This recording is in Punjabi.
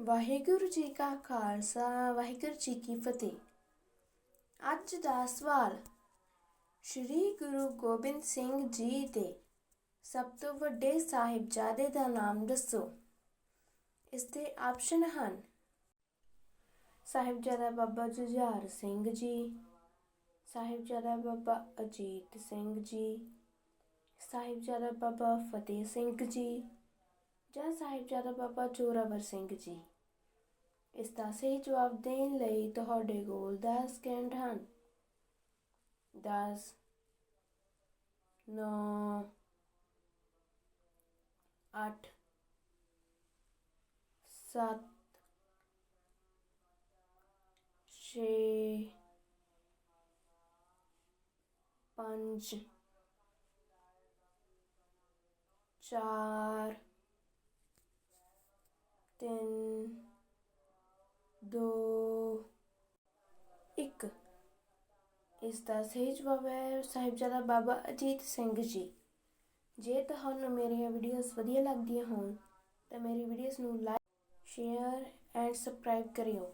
ਵਾਹਿਗੁਰੂ ਜੀ ਕਾ ਖਾਲਸਾ, ਵਾਹਿਗੁਰੂ ਜੀ ਕੀ ਫਤਿਹ। ਅੱਜ ਦਾ ਸਵਾਲ, ਸ਼੍ਰੀ ਗੁਰੂ ਗੋਬਿੰਦ ਸਿੰਘ ਜੀ ਦੇ ਸਭ ਤੋਂ ਵੱਡੇ ਸਾਹਿਬਜ਼ਾਦੇ ਦਾ ਨਾਮ ਦੱਸੋ। ਇਸ ਦੇ ਆਪਸ਼ਨ ਹਨ, ਸਾਹਿਬਜ਼ਾਦਾ ਬਾਬਾ ਜੁਝਾਰ ਸਿੰਘ ਜੀ, ਸਾਹਿਬਜ਼ਾਦਾ ਬਾਬਾ ਅਜੀਤ ਸਿੰਘ ਜੀ, ਸਾਹਿਬਜ਼ਾਦਾ ਬਾਬਾ ਫਤਿਹ ਸਿੰਘ ਜੀ ਜਾਂ ਸਾਹਿਬਜ਼ਾਦਾ ਬਾਬਾ ਜੋਰਾਵਰ ਸਿੰਘ ਜੀ, ਇਸ ਦਾ ਸਹੀ ਜਵਾਬ ਦੇਣ ਲਈ ਤੁਹਾਡੇ ਕੋਲ 10 ਸਕਿੰਟ ਹਨ। 10 9 8 7 6 5 4 ਤਿੰਨ, ਦੋ, ਇੱਕ। ਇਸ ਦਾ ਸਹੀ ਜਵਾਬ ਹੈ ਸਾਹਿਬਜ਼ਾਦਾ ਬਾਬਾ ਅਜੀਤ ਸਿੰਘ ਜੀ। ਜੇ ਤੁਹਾਨੂੰ ਮੇਰੀਆਂ ਵੀਡੀਓਜ਼ ਵਧੀਆ ਲੱਗਦੀਆਂ ਹੋਣ, ਤਾਂ ਮੇਰੀ ਵੀਡੀਓਜ਼ ਨੂੰ ਲਾਈਕ ਸ਼ੇਅਰ ਐਂਡ ਸਬਸਕ੍ਰਾਈਬ ਕਰਿਓ।